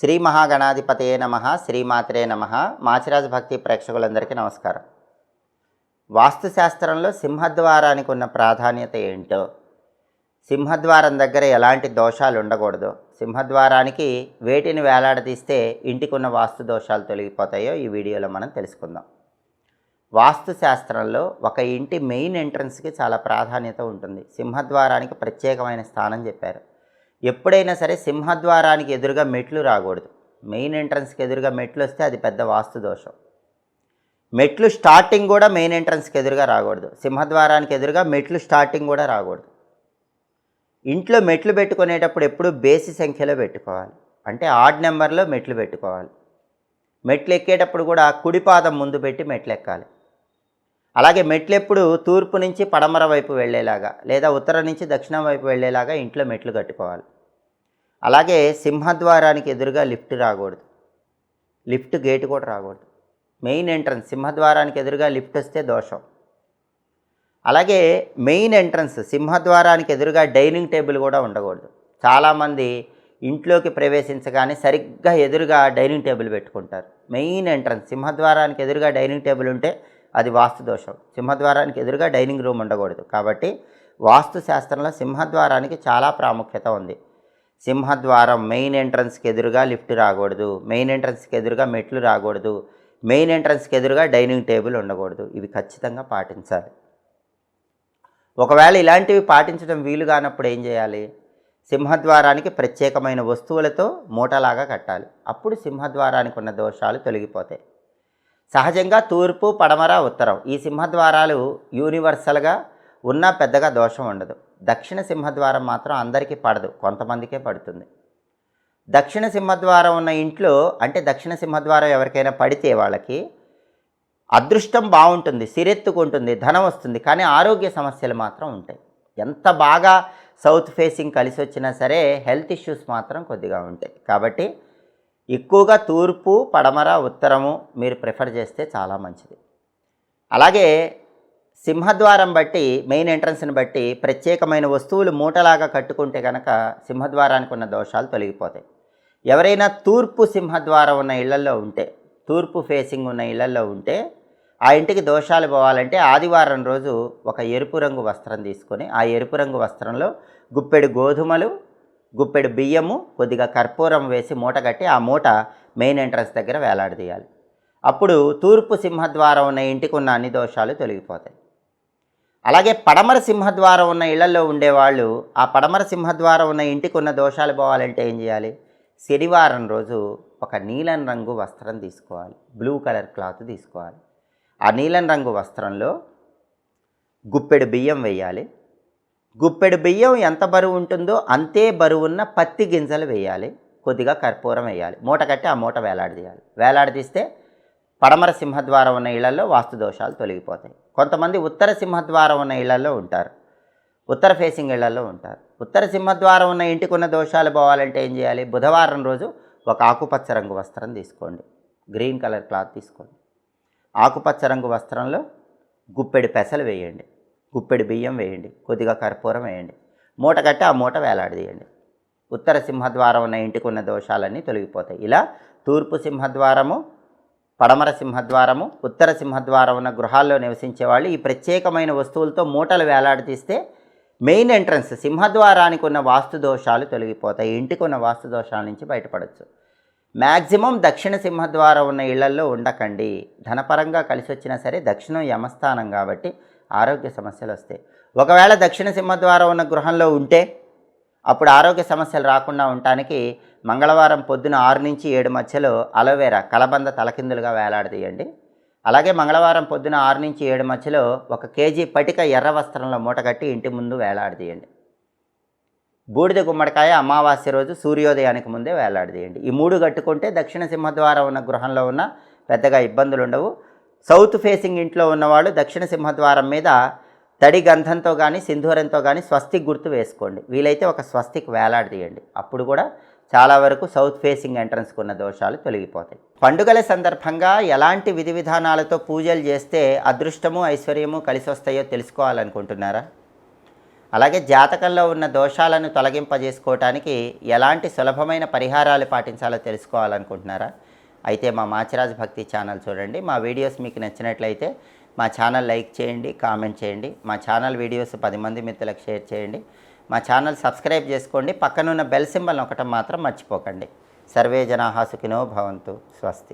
శ్రీ మహాగణాధిపతయే నమ శ్రీమాత్రే నమ. మాచిరాజు భక్తి ప్రేక్షకులందరికీ నమస్కారం. వాస్తుశాస్త్రంలో సింహద్వారానికి ఉన్న ప్రాధాన్యత ఏంటో? సింహద్వారం దగ్గర ఎలాంటి దోషాలు ఉండకూడదు. సింహద్వారానికి వేటిని వేలాడదీస్తే ఇంటికి ఉన్న వాస్తు దోషాలు తొలగిపోతాయో ఈ వీడియోలో మనం తెలుసుకుందాం. వాస్తుశాస్త్రంలో ఒక ఇంటి మెయిన్ ఎంట్రన్స్కి చాలా ప్రాధాన్యత ఉంటుంది. సింహద్వారానికి ప్రత్యేకమైన స్థానం చెప్పారు. ఎప్పుడైనా సరే సింహద్వారానికి ఎదురుగా మెట్లు రాకూడదు. మెయిన్ ఎంట్రన్స్కి ఎదురుగా మెట్లు వస్తే అది పెద్ద వాస్తు దోషం. మెట్లు స్టార్టింగ్ కూడా మెయిన్ ఎంట్రన్స్కి ఎదురుగా రాకూడదు. సింహద్వారానికి ఎదురుగా మెట్లు స్టార్టింగ్ కూడా రాకూడదు. ఇంట్లో మెట్లు పెట్టుకునేటప్పుడు ఎప్పుడు బేసి సంఖ్యలో పెట్టుకోవాలి. అంటే ఆడ్ నెంబర్లో మెట్లు పెట్టుకోవాలి. మెట్లు ఎక్కేటప్పుడు కూడా కుడిపాదం ముందు పెట్టి మెట్లు ఎక్కాలి అలాగే మెట్లు ఎప్పుడు తూర్పు నుంచి పడమర వైపు వెళ్ళేలాగా లేదా ఉత్తరం నుంచి దక్షిణం వైపు వెళ్ళేలాగా ఇంట్లో మెట్లు కట్టుకోవాలి. అలాగే సింహద్వారానికి ఎదురుగా లిఫ్ట్ రాకూడదు. లిఫ్ట్ గేట్ కూడా రాకూడదు. మెయిన్ ఎంట్రన్స్ సింహద్వారానికి ఎదురుగా లిఫ్ట్ వస్తే దోషం. అలాగే మెయిన్ ఎంట్రన్స్ సింహద్వారానికి ఎదురుగా డైనింగ్ టేబుల్ కూడా ఉండకూడదు. చాలామంది ఇంట్లోకి ప్రవేశించగానే సరిగ్గా ఎదురుగా డైనింగ్ టేబుల్ పెట్టుకుంటారు. మెయిన్ ఎంట్రన్స్ సింహద్వారానికి ఎదురుగా డైనింగ్ టేబుల్ ఉంటే అది వాస్తు దోషం. సింహద్వారానికి ఎదురుగా డైనింగ్ రూమ్ ఉండకూడదు. కాబట్టి వాస్తు శాస్త్రంలో సింహద్వారానికి చాలా ప్రాముఖ్యత ఉంది. సింహద్వారం మెయిన్ ఎంట్రన్స్కి ఎదురుగా లిఫ్ట్ రాకూడదు. మెయిన్ ఎంట్రన్స్కి ఎదురుగా మెట్లు రాకూడదు. మెయిన్ ఎంట్రన్స్కి ఎదురుగా డైనింగ్ టేబుల్ ఉండకూడదు. ఇవి ఖచ్చితంగా పాటించాలి. ఒకవేళ ఇలాంటివి పాటించడం వీలు కానప్పుడు ఏం చేయాలి? సింహద్వారానికి ప్రత్యేకమైన వస్తువులతో మూటలాగా కట్టాలి. అప్పుడు సింహద్వారానికి ఉన్న దోషాలు తొలగిపోతాయి. సహజంగా తూర్పు పడమర ఉత్తరం ఈ సింహద్వారాలు యూనివర్సల్గా ఉన్న పెద్దగా దోషం ఉండదు. దక్షిణ సింహద్వారం మాత్రం అందరికీ పడదు కొంతమందికే పడుతుంది. దక్షిణ సింహద్వారం ఉన్న ఇంట్లో అంటే దక్షిణ సింహద్వారం ఎవరికైనా పడితే వాళ్ళకి అదృష్టం బాగుంటుంది సిరెత్తుకుంటుంది ధనం వస్తుంది కానీ ఆరోగ్య సమస్యలు మాత్రం ఉంటాయి. ఎంత బాగా సౌత్ ఫేసింగ్ కలిసి వచ్చినా సరే హెల్త్ ఇష్యూస్ మాత్రం కొద్దిగా ఉంటాయి. కాబట్టి ఎక్కువగా తూర్పు పడమర ఉత్తరము మీరు ప్రిఫర్ చేస్తే చాలా మంచిది. అలాగే సింహద్వారం బట్టి మెయిన్ ఎంట్రన్స్ని బట్టి ప్రత్యేకమైన వస్తువులు మూటలాగా కట్టుకుంటే కనుక సింహద్వారానికి ఉన్న దోషాలు తొలగిపోతాయి. ఎవరైనా తూర్పు సింహద్వారం ఉన్న ఇళ్ళలో ఉంటే తూర్పు ఫేసింగ్ ఉన్న ఇళ్ళలో ఉంటే ఆ ఇంటికి దోషాలు పోవాలంటే ఆదివారం రోజు ఒక ఎరుపు రంగు వస్త్రం తీసుకొని ఆ ఎరుపు రంగు వస్త్రంలో గుప్పెడు గోధుమలు గుప్పెడు బియ్యము కొద్దిగా కర్పూరం వేసి మూట కట్టి ఆ మూట మెయిన్ ఎంట్రన్స్ దగ్గర వేలాడదీయాలి. అప్పుడు తూర్పు సింహద్వారం ఉన్న ఇంటికి ఉన్న అన్ని దోషాలు తొలగిపోతాయి. అలాగే పడమర సింహద్వారం ఉన్న ఇళ్ళలో ఉండేవాళ్ళు ఆ పడమర సింహద్వారం ఉన్న ఇంటికి ఉన్న దోషాలు పోవాలంటే ఏం చేయాలి? శనివారం రోజు ఒక నీలం రంగు వస్త్రం తీసుకోవాలి. బ్లూ కలర్ క్లాత్ తీసుకోవాలి. ఆ నీలం రంగు వస్త్రంలో గుప్పెడు బియ్యం వేయాలి. గుప్పెడు బియ్యం ఎంత బరువు ఉంటుందో అంతే బరువున్న పత్తి గింజలు వేయాలి. కొద్దిగా కర్పూరం వేయాలి. మూట కట్టి ఆ మూట వేలాడదీయాలి వేలాడదీస్తే పడమర సింహద్వారం ఉన్న ఇళ్ళలో వాస్తు దోషాలు తొలగిపోతాయి. కొంతమంది ఉత్తర సింహద్వారం ఉన్న ఇళ్ళలో ఉంటారు. ఉత్తర ఫేసింగ్ ఇళ్ళలో ఉంటారు. ఉత్తర సింహద్వారం ఉన్న ఇంటికి ఉన్న దోషాలు పోవాలంటే ఏం చేయాలి? బుధవారం రోజు ఒక ఆకుపచ్చ రంగు వస్త్రం తీసుకోండి. గ్రీన్ కలర్ క్లాత్ తీసుకోండి. ఆకుపచ్చ రంగు వస్త్రంలో గుప్పెడు పెసలు వేయండి. గుప్పెడు బియ్యం వేయండి కొద్దిగా కర్పూరం వేయండి. మూట కట్టి ఆ మూట వేలాడదీయండి. ఉత్తర సింహద్వారం ఉన్న ఇంటికి ఉన్న దోషాలన్నీ తొలగిపోతాయి. ఇలా తూర్పు సింహద్వారము పడమర సింహద్వారము ఉత్తర సింహద్వారం ఉన్న గృహాల్లో నివసించే వాళ్ళు ఈ ప్రత్యేకమైన వస్తువులతో మూటలు వేలాడదీస్తే మెయిన్ ఎంట్రన్స్ సింహద్వారానికి ఉన్న వాస్తు దోషాలు తొలగిపోతాయి. ఇంటికి ఉన్న వాస్తు దోషాల నుంచి బయటపడవచ్చు మ్యాక్సిమం దక్షిణ సింహద్వారం ఉన్న ఇళ్ళల్లో ఉండకండి. ధనపరంగా కలిసి వచ్చినా సరే దక్షిణం యమస్థానం కాబట్టి ఆరోగ్య సమస్యలు వస్తాయి. ఒకవేళ దక్షిణ సింహద్వారం ఉన్న గృహంలో ఉంటే అప్పుడు ఆరోగ్య సమస్యలు రాకుండా ఉండటానికి మంగళవారం పొద్దున ఆరు నుంచి ఏడు మధ్యలో అలోవేరా కలబంద తలకిందులుగా వేలాడదీయండి. అలాగే మంగళవారం పొద్దున ఆరు నుంచి ఏడు మధ్యలో ఒక కేజీ పటిక ఎర్ర వస్త్రంలో మూటగట్టి ఇంటి ముందు వేలాడదీయండి. బూడిద గుమ్మడికాయ అమావాస్య రోజు సూర్యోదయానికి ముందే వేలాడదీయండి. ఈ మూడు కట్టుకుంటే దక్షిణ సింహద్వారం ఉన్న గృహంలో ఉన్న పెద్దగా ఇబ్బందులు ఉండవు సౌత్ ఫేసింగ్ ఇంట్లో ఉన్నవాళ్ళు దక్షిణ సింహద్వారం మీద తడి గంధంతో కానీ సింధూరంతో కానీ స్వస్తిక్ గుర్తు వేసుకోండి. వీలైతే ఒక స్వస్తిక్ వేలాడదీయండి అప్పుడు కూడా చాలా వరకు సౌత్ ఫేసింగ్ ఎంట్రన్స్కి ఉన్న దోషాలు తొలగిపోతాయి. పండుగల సందర్భంగా ఎలాంటి విధి విధానాలతో పూజలు చేస్తే అదృష్టము ఐశ్వర్యము కలిసి వస్తాయో తెలుసుకోవాలనుకుంటున్నారా? అలాగే జాతకంలో ఉన్న దోషాలను తొలగింపజేసుకోవటానికి ఎలాంటి సులభమైన పరిహారాలు పాటించాలో తెలుసుకోవాలనుకుంటున్నారా? అయితే మా మాచిరాజు భక్తి ఛానల్ చూడండి. మా వీడియోస్ మీకు నచ్చినట్లయితే మా ఛానల్ లైక్ చేయండి కామెంట్ చేయండి. మా ఛానల్ వీడియోస్ పది మంది మిత్రులకు షేర్ చేయండి. మా ఛానల్ సబ్స్క్రైబ్ చేసుకోండి. పక్కనున్న బెల్ సింబల్ ఒకటం మాత్రం మర్చిపోకండి. సర్వే జనాహాసుకినో భవంతు. స్వస్తి.